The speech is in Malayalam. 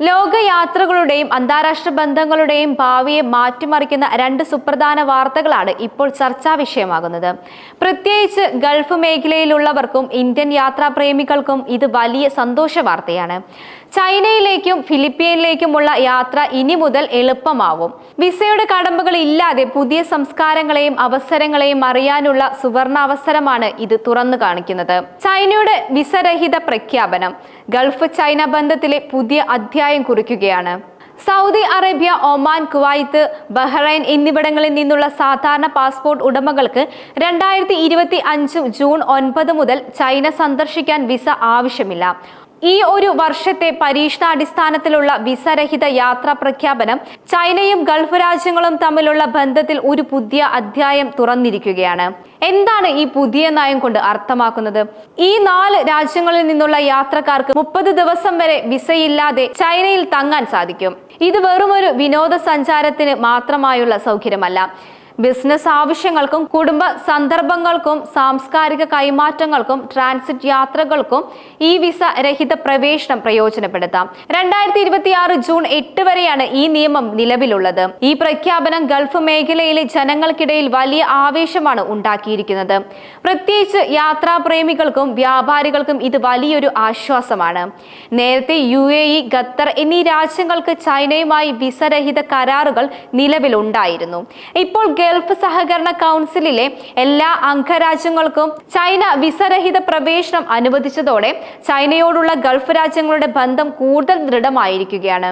ലോകയാത്രകളുടെയും അന്താരാഷ്ട്ര ബന്ധങ്ങളുടെയും ഭാവിയെ മാറ്റിമറിക്കുന്ന രണ്ട് സുപ്രധാന വാർത്തകളാണ് ഇപ്പോൾ ചർച്ചാ വിഷയമാകുന്നത്. പ്രത്യേകിച്ച് ഗൾഫ് മേഖലയിലുള്ളവർക്കും ഇന്ത്യൻ യാത്രാപ്രേമികൾക്കും ഇത് വലിയ സന്തോഷ വാർത്തയാണ്. ചൈനയിലേക്കും ഫിലിപ്പീനിലേക്കുമുള്ള യാത്ര ഇനി മുതൽ എളുപ്പമാകും വിസയുടെ കടമ്പകൾ ഇല്ലാതെ പുതിയ സംസ്കാരങ്ങളെയും അവസരങ്ങളെയും അറിയാനുള്ള സുവർണാവസരമാണ് ഇത് തുറന്നു കാണിക്കുന്നത്. ചൈനയുടെ വിസരഹിത പ്രഖ്യാപനം. ഗൾഫ് ചൈന ബന്ധത്തിലെ പുതിയ അധ്യായം കുറിക്കുകയാണ്. Saudi Arabia Oman Kuwait Bahrain എന്നിവിടങ്ങളിൽ നിന്നുള്ള സാധാരണ പാസ്പോർട്ട് ഉടമകൾക്ക് രണ്ടായിരത്തി ഇരുപത്തി അഞ്ച് ജൂൺ ഒൻപത് മുതൽ ചൈന സന്ദർശിക്കാൻ വിസ ആവശ്യമില്ല. ഈ ഒരു വർഷത്തെ പരീക്ഷണാടിസ്ഥാനത്തിലുള്ള വിസരഹിത യാത്രാ പ്രഖ്യാപനം ചൈനയും ഗൾഫ് രാജ്യങ്ങളും തമ്മിലുള്ള ബന്ധത്തിൽ ഒരു പുതിയ അധ്യായം തുറന്നിരിക്കുകയാണ്. എന്താണ് ഈ പുതിയ നയം കൊണ്ട് അർത്ഥമാക്കുന്നത്? ഈ നാല് രാജ്യങ്ങളിൽ നിന്നുള്ള യാത്രക്കാർക്ക് മുപ്പത് ദിവസം വരെ വിസയില്ലാതെ ചൈനയിൽ തങ്ങാൻ സാധിക്കും. ഇത് വെറുമൊരു വിനോദസഞ്ചാരത്തിന് മാത്രമായുള്ള സൗകര്യമല്ല. ബിസിനസ് ആവശ്യങ്ങൾക്കും കുടുംബ സന്ദർഭങ്ങൾക്കും സാംസ്കാരിക കൈമാറ്റങ്ങൾക്കും ട്രാൻസിറ്റ് യാത്രകൾക്കും ഈ വിസ രഹിത പ്രവേശനം പ്രയോജനപ്പെടുത്താം. രണ്ടായിരത്തി ഇരുപത്തി ആറ് ജൂൺ എട്ട് വരെയാണ് ഈ നിയമം നിലവിലുള്ളത്. ഈ പ്രഖ്യാപനം ഗൾഫ് മേഖലയിലെ ജനങ്ങൾക്കിടയിൽ വലിയ ആവേശമാണ് ഉണ്ടാക്കിയിരിക്കുന്നത്. പ്രത്യേകിച്ച് യാത്രാപ്രേമികൾക്കും വ്യാപാരികൾക്കും ഇത് വലിയൊരു ആശ്വാസമാണ്. നേരത്തെ യു എ ഇ ഖത്തർ എന്നീ രാജ്യങ്ങൾക്ക് ചൈനയുമായി വിസരഹിത കരാറുകൾ നിലവിലുണ്ടായിരുന്നു. ഇപ്പോൾ ഗൾഫ് സഹകരണ കൗൺസിലിലെ എല്ലാ അംഗരാജ്യങ്ങൾക്കും ചൈന വിസരഹിത പ്രവേശനം അനുവദിച്ചതോടെ ചൈനയോടുള്ള ഗൾഫ് രാജ്യങ്ങളുടെ ബന്ധം കൂടുതൽ ദൃഢമായിരിക്കുകയാണ്.